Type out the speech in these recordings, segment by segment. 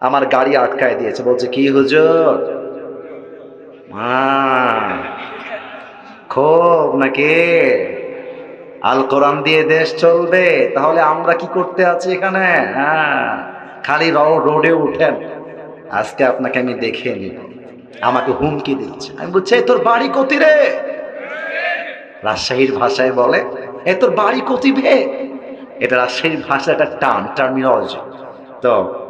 আমার গাড়ি আটকায় দিয়েছে। বলছে কি হুজুর? আহ, খুব নাকি? আল কোরআন দিয়ে দেশ চলবে। তাহলে আমরা কি করতে আছি এখানে? হ্যাঁ। খালি রোডে উঠেন। আজকে আপনাকে আমি দেখে নিব। আমাকে হুমকি দিচ্ছে। আমি বলছি তোর বাড়ি কতি রে? রাজশাহীর ভাষায় বলে এ তোর বাড়ি কতি বে? এটা রাজশাহীর ভাষা একটা টান টার্মিনোলজি। তো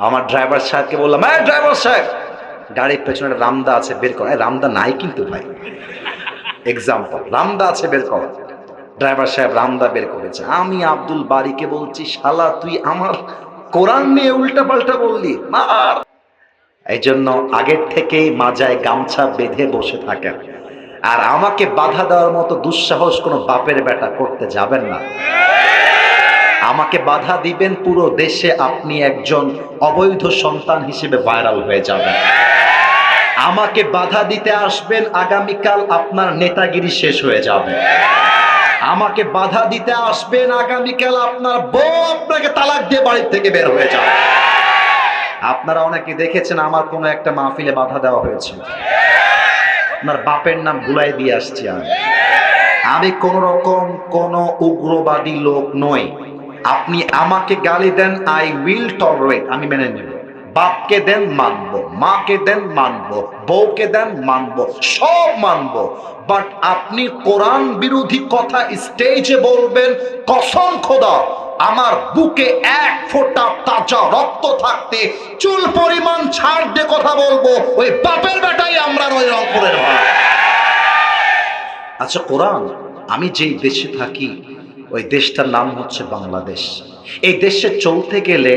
আমার ড্রাইভার সাহেবকে বললাম হ্যাঁ ড্রাইভার সাহেব গাড়ির পেছনে রামদা আছে, বের কর। রামদা নাই কিন্তু ভাই। এক্সাম্পল রামদা আছে, বের কর। ড্রাইভার সাহেব রামদা বের করেছে। আমি আব্দুল বারিকে বলছি, শালা, তুই আমার কোরআন নিয়ে উল্টা পাল্টা বললি, মার! এই জন্য আগের থেকেই মাজায় গামছা বেঁধে বসে থাকেন। আর আমাকে বাধা দেওয়ার মতো দুঃসাহস কোনো বাপের বেটা করতে যাবেন না। আমাকে বাধা দিবেন, পুরো দেশে আপনি একজন অবৈধ সন্তান হিসেবে ভাইরাল হয়ে যাবেন। আমাকে বাধা দিতে আসবেন, আগামীকাল আপনার নেতাগিরি শেষ হয়ে যাবে। আমাকে বাধা দিতে আসবেন, আগামীকাল আপনার বউ আপনাকে তালাক দিয়ে বাড়ির থেকে বের হয়ে যাবে। আপনারা অনেকে দেখেছেন, আমার কোনো একটা মাহফিলে বাধা দেওয়া হয়েছিল আপনার বাপের নাম ভুলাই দিয়ে আসছি আমি। আমি কোন রকম কোন উগ্রবাদী লোক নই। আপনি আমাকে গালি দেন আই উইল টলারেট আমি মেনে নেব। বাপকে দেন, মানবো। মাকে দেন, মানবো। বউকে দেন, মানবো। সব মানবো। বাট আপনি কোরআন বিরোধী কথা স্টেজে বলবেন, কসম খোদা, আমার বুকে এক ফোঁটা তাজা রক্ত থাকতে চুল পরিমাণ ছাড় দিয়ে কথা বলব, ওই বাপের বেটাই আমরা নয়, রংপুরের ভাই। আচ্ছা কোরআন, আমি যেই দেশে থাকি ওই দেশটার নাম হচ্ছে বাংলাদেশ। এই দেশে চলতে গেলে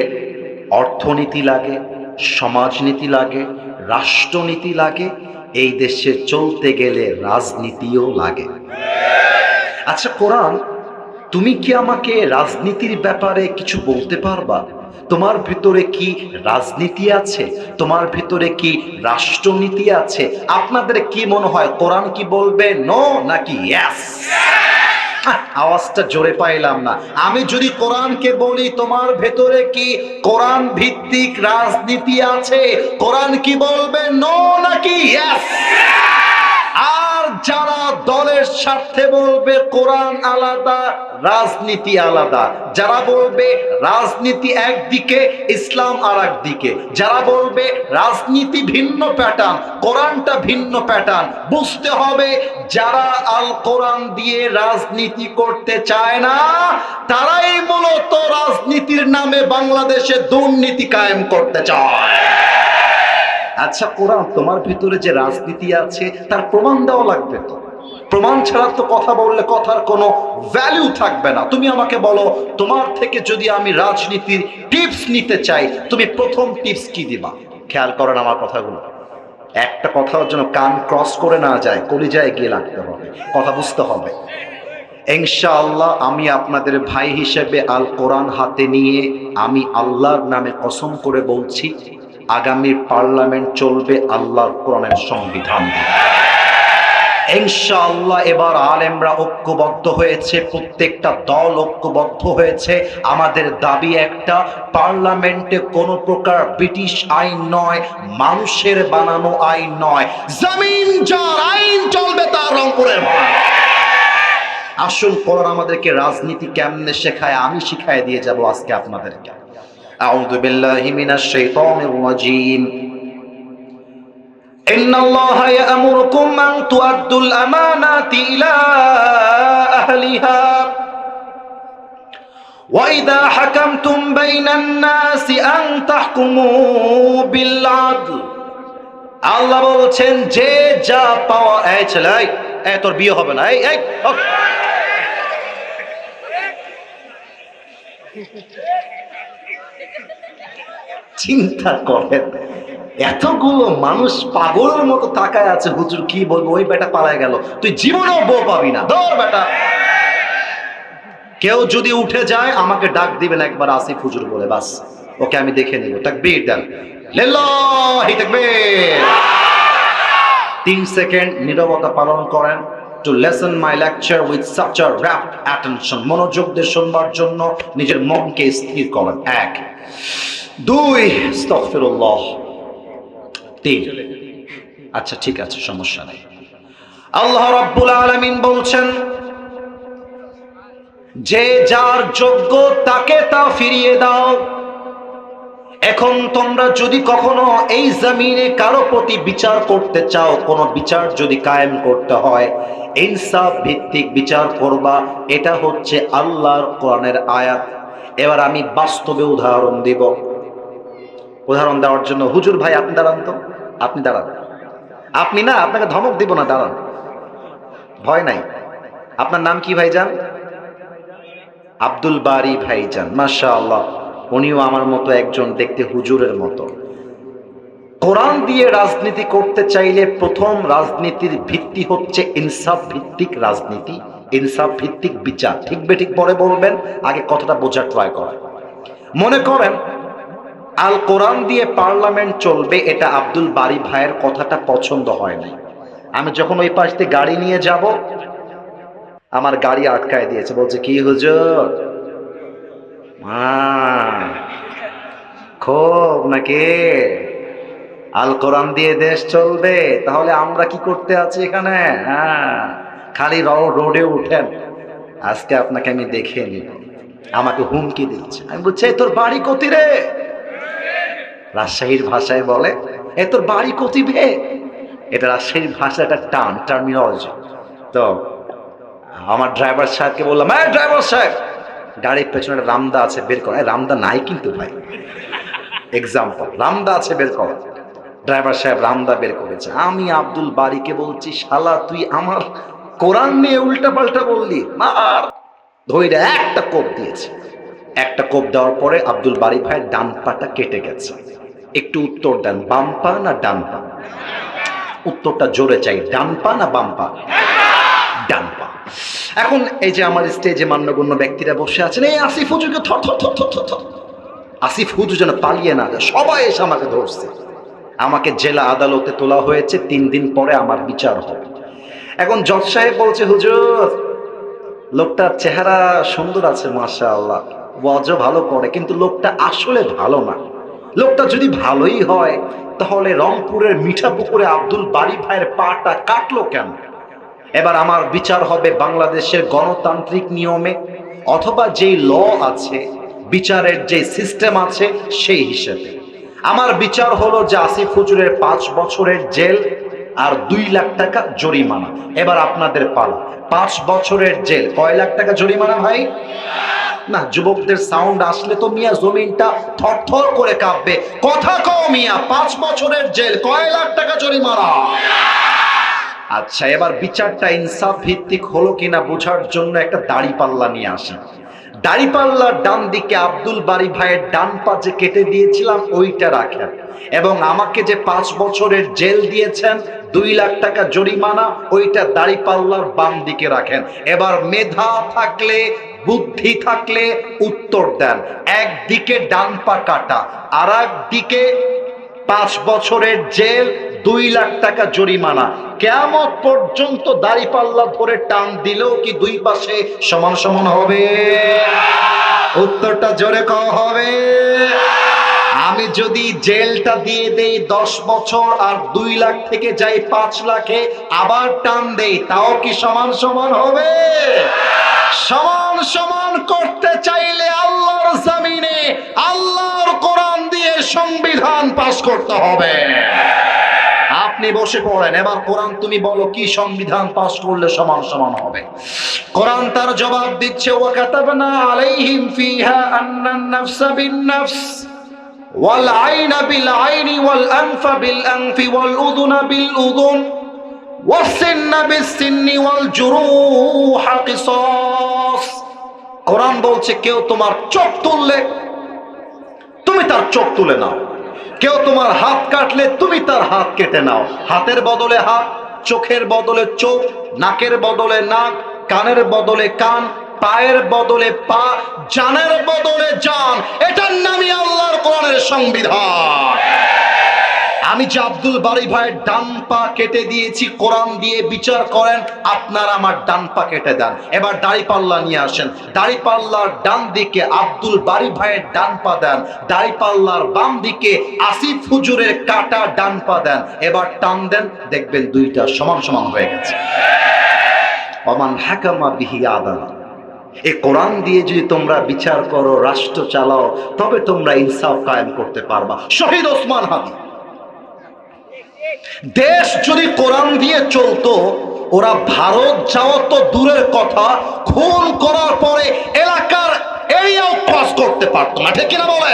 অর্থনীতি লাগে, সমাজনীতি লাগে, রাষ্ট্রনীতি লাগে, এই দেশে চলতে গেলে রাজনীতিও লাগে। আচ্ছা কোরআন, তুমি কি আমাকে রাজনীতির ব্যাপারে কিছু বলতে পারবা? তোমার ভিতরে কি রাজনীতি আছে? তোমার ভিতরে কি রাষ্ট্রনীতি আছে? আপনাদের কি মনে হয়, কোরআন কি বলবে? নো নাকি ইয়াস আওয়াজটা জোরে পাইলাম না। আমি যদি কোরআনকে বলি, তোমার ভেতরে কি কোরআন ভিত্তিক রাজনীতি আছে? কোরআন কি বলবে? ন, নাকি? আর যারা দলের স্বার্থে বলবে, কোরআন আলাদা, রাজনীতি আলাদা। যারা বলবে, রাজনীতি একদিকে, ইসলাম আর একদিকে যারা বলবে, রাজনীতি ভিন্ন প্যাটার্ন কোরআনটা ভিন্ন প্যাটার্ন বুঝতে হবে যারা আল কোরআন দিয়ে রাজনীতি করতে চায় না, তারাই মূলত রাজনীতির নামে বাংলাদেশে দুর্নীতি কায়েম করতে চায়। আচ্ছা কোরআন, তোমার ভিতরে যে রাজনীতি আছে, তার প্রমাণ দেওয়া লাগবে তো। প্রমাণ ছাড়া তো কথা বললে কথার কোনো ভ্যালু থাকবে না। তুমি আমাকে বলো, তোমার থেকে যদি আমি রাজনীতির টিপস নিতে চাই, তুমি প্রথম টিপস কি দিবা? খেয়াল করেন আমার কথাগুলো। একটা কথার জন্য কান ক্রস করে না যায়, কলিজায় গিয়ে লাগতে হবে। কথা বুঝতে হবে। ইনশাআল্লাহ আমি আপনাদের ভাই হিসেবে আল কোরআন হাতে নিয়ে আমি আল্লাহর নামে কসম করে বলছি আগামী পার্লামেন্ট চলবে আল্লাহর কোরআনের সংবিধান। এবার আলেমরা ঐক্যবদ্ধ হয়েছে, প্রত্যেকটা দল ঐক্যবদ্ধ হয়েছে। আমাদের দাবি একটা, পার্লামেন্টে কোনো প্রকার ব্রিটিশ আইন নয়, মানুষের বানানো আইন নয়। জমিন যার আইন চলবে তার রংপুরের আসল কোরআন আমাদেরকে রাজনীতি কেমনে শেখায়, আমি শিখাই দিয়ে যাব আজকে আপনাদেরকে। আউযু বিল্লাহি মিনাশ শাইতানির রাজীম إن الله يأمركم أن تؤدوا الأمانات إلى أهلها وإذا حكمتم بين الناس أن تحكموا بالعدل আল্লাহ বলছেন যে যা পাওয়া এই ছেলে এই, এই তোর বিয়ে হবে না এই এই হক। চিন্তা করেন। এতগুলো মানুষ পাগলের মতো তাকায় আছে, হুজুর কি বলব? ওই বেটা পালায় গেল। তুই জীবনেও বউ পাবি না। ধর বেটা। কেউ যদি উঠে যায়, আমাকে ডাক দিবেন একবার, আসিফ হুজুর বলে, বাস। ওকে আমি দেখে নিব। তাকবীর দেন। তিন সেকেন্ড নীরবতা পালন করেন। To lesson my lecture with such a rapt attention মনোযোগ দিয়ে শুনবার জন্য নিজের মনকে স্থির করেন। এক। দুই তিন। আচ্ছা ঠিক আছে, সমস্যা নেই। আল্লাহ রাব্বুল আলামিন বলছেন, যে যার যোগ্য তাকে তা ফিরিয়ে দাও। এখন তোমরা যদি কখনো এই জমিনে কারও প্রতি বিচার করতে চাও, কোনো বিচার যদি কায়েম করতে হয়, ইনসাফ ভিত্তিক বিচার করবা, এটা হচ্ছে আল্লাহর কোরআনের আয়াত। এবার আমি বাস্তবে উদাহরণ দিব। উদাহরণ দেওয়ার জন্য, হুজুর ভাই, আপনি দাঁড়ান তো। আপনি দাঁড়ান। আপনি না, আপনাকে ধমক দিব না, দাঁড়ান। ভয় নাই। আপনার নাম কি, ভাইজান? আব্দুল বারি ভাইজান। মাশা আল্লাহ উনিও আমার মতো একজন দেখতে হুজুরের মতো। কোরআন দিয়ে রাজনীতি করতে চাইলে প্রথম রাজনীতির ভিত্তি হচ্ছে ইনসাফ ভিত্তিক রাজনীতি, ইনসাফ ভিত্তিক বিচার। ঠিক বে ঠিক পরে বলবেন, আগে কথাটা বোঝার ট্রাই করা মনে করেন আল কোরআন দিয়ে পার্লামেন্ট চলবে, এটা আব্দুল বারি ভাইয়ের কথাটা পছন্দ হয় নাই। আমি যখন ওই পাশ দিয়ে গাড়ি নিয়ে যাব, আমার গাড়ি আটকায় দিয়েছে, বলছে, কি হুজুর? খুব নাকি? আল কোরআন দিয়ে দেশ চলবে, তাহলে আমরা কি করতে আছি এখানে? হ্যাঁ খালি রোডে উঠেন। আজকে আপনাকে আমি দেখে নিব। আমাকে হুমকি দিচ্ছে। আমি বলছি তোর বাড়ি কতি রে? রাজশাহীর ভাষায় বলে, এ তোর বাড়ি কতি বে এটা রাজশাহীর ভাষা একটা টান টার্মিনোলজি তো আমার ড্রাইভার সাহেবকে বললাম হ্যাঁ ড্রাইভার সাহেব, গাড়ির পেছনে রামদা আছে, বের কর। রামদা নাই কিন্তু ভাই। এক্সাম্পল রামদা আছে, বের কর। ড্রাইভার সাহেব রামদা বের করেছে। আমি আব্দুল বাড়িকে বলছি, শালা, তুই আমার কোরআন নিয়ে উল্টা পাল্টা বললি, মার। ধৈর্য একটা কোপ দিয়েছে। একটা কোপ দেওয়ার পরে আব্দুল বারি ভাইয়ের ডান পাটা কেটে গেছে। একটু উত্তর দেন বাম পা না ডান পা উত্তরটা জোরে চাই ডান পা না বাম পা ডান পা এখন এই যে আমার স্টেজে মান্যগণ্য ব্যক্তিরা বসে আছেন, এই আসিফ হুজুরকে থর থর থর থর থর। আসিফ হুজুর যেন পালিয়ে না যায়, সবাই এসে আমাকে ধরছে। আমাকে জেলা আদালতে তোলা হয়েছে, তিন দিন পরে আমার বিচার হবে। এখন জজ সাহেব বলছে, হুজুর, লোকটার চেহারা সুন্দর আছে মাশা আল্লাহ ওয়াজও ভালো করে, কিন্তু লোকটা আসলে ভালো না। লোকটা যদি ভালোই হয়, তাহলে রংপুরের মিঠা মিঠাপুকুরে আব্দুল বাড়ি ভাইয়ের পাটা কাটলো কেন? এবার আমার বিচার হবে বাংলাদেশের গণতান্ত্রিক নিয়মে, অথবা যেই ল আছে, বিচারের যে সিস্টেম আছে, সেই হিসেবে। আমার বিচার হলো যে আসিফ হুজুরের পাঁচ বছরের জেল আর দুই লাখ টাকা জরিমানা। এবার আপনাদের পালা। পাঁচ বছরের জেল। কয় লাখ টাকা জরিমানা ভাই? না, যুবকদের সাউন্ড আসলে তো মিয়া জমিনটা থরথর করে কাঁপবে। কথা কও মিয়া, পাঁচ বছরের জেল, কয় লাখ টাকা জরিমানা? আচ্ছা এবার বিচারটা ইনসাফ ভিত্তিক হলো কিনা বোঝার জন্য একটা দাড়ি পাল্লা নিয়ে আসেন দাড়ি পাল্লার ডান দিকে আব্দুল বাড়ি ভাইয়ের ডান পা যে কেটে দিয়েছিলাম, ওইটা রাখেন। এবং আমাকে যে পাঁচ বছরের জেল দিয়েছেন, দুই লাখ টাকা জরিমানা, ওইটা দাড়ি পাল্লার বাম দিকে রাখেন। এবার মেধা থাকলে বুদ্ধি থাকলে উত্তর দেন। একদিকে ডান পা কাটা আর দিকে পাঁচ বছরের জেল, দুই লাখ টাকা জরিমানা। কেমন পর্যন্ত দাড়ি পাল্লা ধরে টান দিলেও কি দুই পাশে সমান সমান হবে? উত্তরটা জোরে কওয়া হবে। আমি যদি জেলটা দিয়ে দেই দশ বছর আর দুই লাখ থেকে যাই পাঁচ লাখে, আবার টান দেই, তাও কি সমান সমান হবে? সমান সমান করতে চাইলে আল্লাহর জমিনে আল্লাহর কোরআন দিয়ে সংবিধান পাশ করতে হবে আপনি বসে পড়েন এবার কোরআন তুমি বলো কি সংবিধান পাশ করলে সমান সমান হবে কোরআন তার জবাব দিচ্ছে ওয়াকাতাবনা আলাইহিম ফিহা আন্নান নাফসা বিন নাফস ওয়াল আইনা বিল আইনি ওয়াল আনফা বিল আনফি ওয়াল উযুনা বিল উযুন والسن بالسن والجروح قصاص কোরআন বলছে, কেউ তোমার চোখ তুললে তুমি তার চোখ তুলে নাও। কেউ তোমার হাত কাটলে তুমি তার হাত কেটে নাও। হাতের বদলে হাত, চোখের বদলে চোখ, নাকের বদলে নাক, কানের বদলে কান, পায়ের বদলে পা, জানের বদলে জান। এটার নামই আল্লাহর কোরআনের সংবিধান। আমি যে আব্দুল বাড়ি ভাইয়ের ডান পা কেটে দিয়েছি, কোরআন দিয়ে বিচার করেন, আপনারা আমার ডান পা কেটে দেন। এবার দাড়ি পাল্লা নিয়ে আসেন। দাড়ি পাল্লার ডান দিকে আব্দুল বাড়ি ভাইয়ের ডান পা দেন। দাড়ি পাল্লার বাম দিকে আসিফ হুজুরের কাটা ডান পা দেন। এবার টান দেন, দেখবেন দুইটা সমান সমান হয়ে গেছে। অমান হাকামা বিহি আদালত এই কোরআন দিয়ে যদি তোমরা বিচার করো, রাষ্ট্র চালাও, তবে তোমরা ইনসাফ কায়েম করতে পারবা। শহীদ ওসমান হাদি। দেশ যদি কোরআন দিয়ে চলতো, ওরা ভারত যাওয়া তো দূরের কথা, খুন করার পরে এলাকার এরিয়াও ক্রস করতে পারতো না, ঠিক কিনা বলে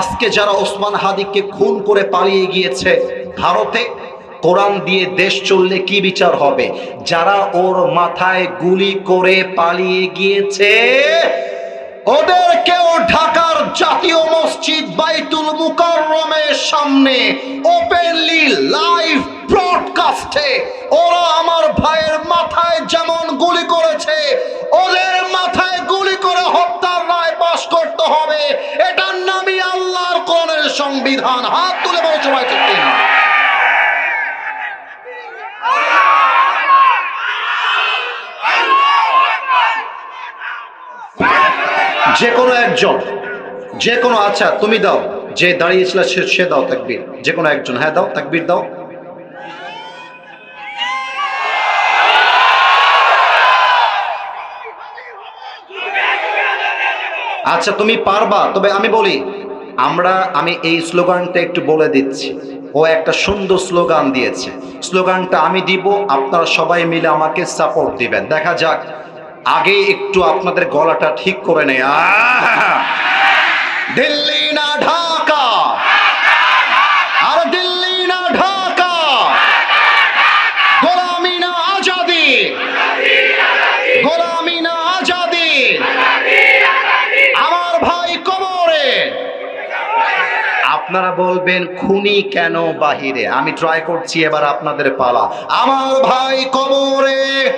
আজকে যারা ওসমান হাদিকে খুন করে পালিয়ে গিয়েছে, ভারতে কোরআন দিয়ে দেশ চললে কি বিচার হবে? যারা ওর মাথায় গুলি করে পালিয়ে গিয়েছে ওদেরকেও ঢাকার জাতীয় মসজিদ বাইতুল মুকাররমের সামনে ওপেনলি লাইভ ব্রডকাস্টে ওরা আমার ভাইয়ের মাথায় যেমন গুলি করেছে, ওদের মাথায় গুলি করে হত্যার রায় পাশ করতে হবে। এটার নামই আল্লাহর কোরআনের সংবিধান। হাত তুলে বলো সবাই ঠিক কিনা? যে কোনো একজন যে কোনো আচ্ছা তুমি দাও। যে দাঁড়িয়েছিল সে সে দাও তাকবীর। যে কোনো একজন হ্যাঁ দাও, তাকবীর দাও। আচ্ছা তুমি পারবা, তবে আমি বলি, আমরা, আমি এই স্লোগানটা একটু বলে দিচ্ছি। ও একটা সুন্দর স্লোগান দিয়েছে। স্লোগানটা আমি দিব, আপনারা সবাই মিলে আমাকে সাপোর্ট দিবেন। দেখা যাক। আগে একটু আপনাদের গলাটা ঠিক করে নেই! দিল্লি না ঢাকা। আর দিল্লি না ঢাকা। গোলামি না আজাদি। গোলামি না আজাদি। আমার ভাই কবরে আপনারা বলবেন, খুনি কেন বাহিরে? আমি ট্রাই করছি এবার আপনাদের পালা। আমার ভাই কবরে